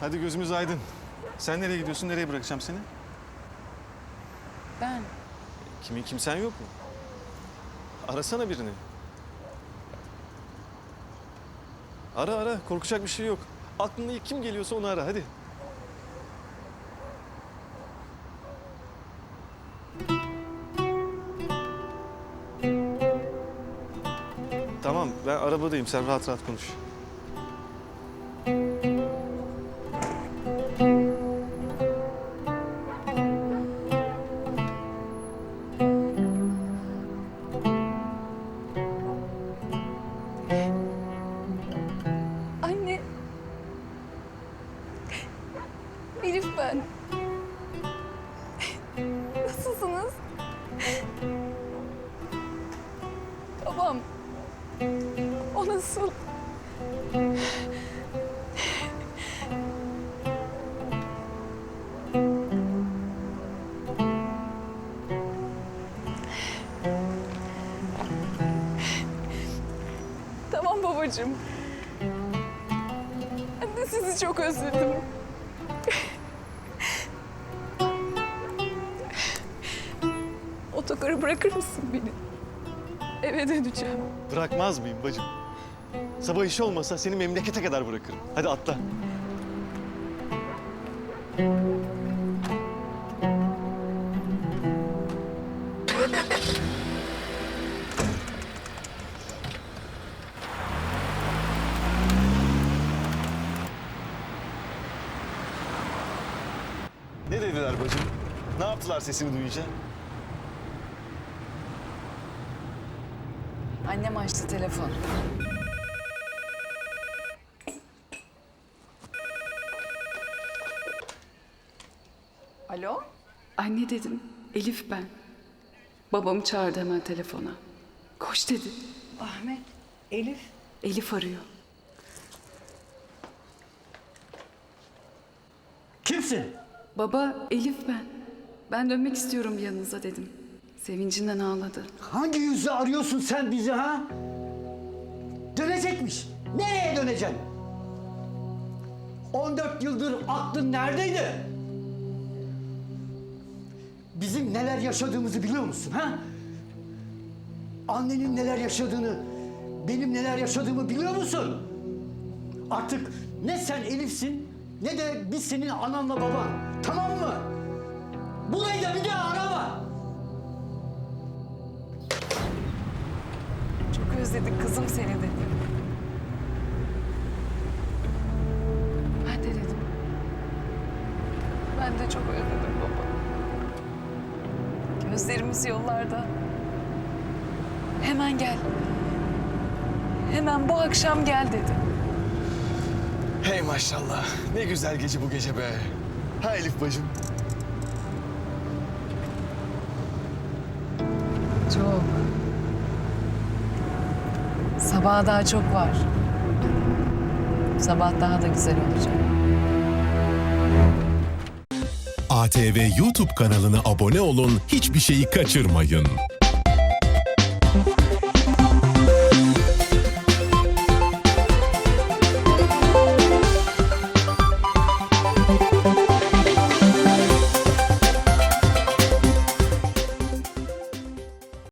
Hadi gözümüz aydın. Sen nereye gidiyorsun? Nereye bırakacağım seni? Ben Kimin kimsen yok mu? Arasana birini. Ara ara. Korkacak bir şey yok. Aklına ilk kim geliyorsa onu ara. Hadi. Tamam ben arabadayım. Sen rahat rahat konuş. Ben. Nasılsınız? Babam. O nasıl? Tamam babacığım. Ben de sizi çok özledim. Otogarı bırakır mısın beni? Eve döneceğim. Bırakmaz mıyım bacım? Sabah işi olmasa seni memlekete kadar bırakırım. Hadi atla. Ne dediler bacım? Ne yaptılar sesimi duyunca? Annem açtı telefon. Alo? Anne dedim. Elif ben. Babamı çağırdı hemen telefona. Koş dedi. Ahmet, Elif. Elif arıyor. Kimsin? Baba Elif ben. Ben dönmek istiyorum yanınıza dedim. Sevincinden ağladı. Hangi yüzle arıyorsun sen bizi ha? Dönecekmiş. Nereye döneceksin? 14 yıldır aklın neredeydi? Bizim neler yaşadığımızı biliyor musun ha? Annenin neler yaşadığını, benim neler yaşadığımı biliyor musun? Artık ne sen Elif'sin ne de biz senin ananla baban. Tamam mı? Burayı da bir daha arama. Özledik kızım seni dedi. Ben de dedim. Ben de çok özledim baba. Gözlerimiz yollarda. Hemen gel. Hemen bu akşam gel dedi. Hey maşallah. Ne güzel gece bu gece be. Ha Elif bacım. Çok. Sabaha daha çok var. Sabah daha da güzel olacak. ATV YouTube kanalına abone olun, hiçbir şeyi kaçırmayın.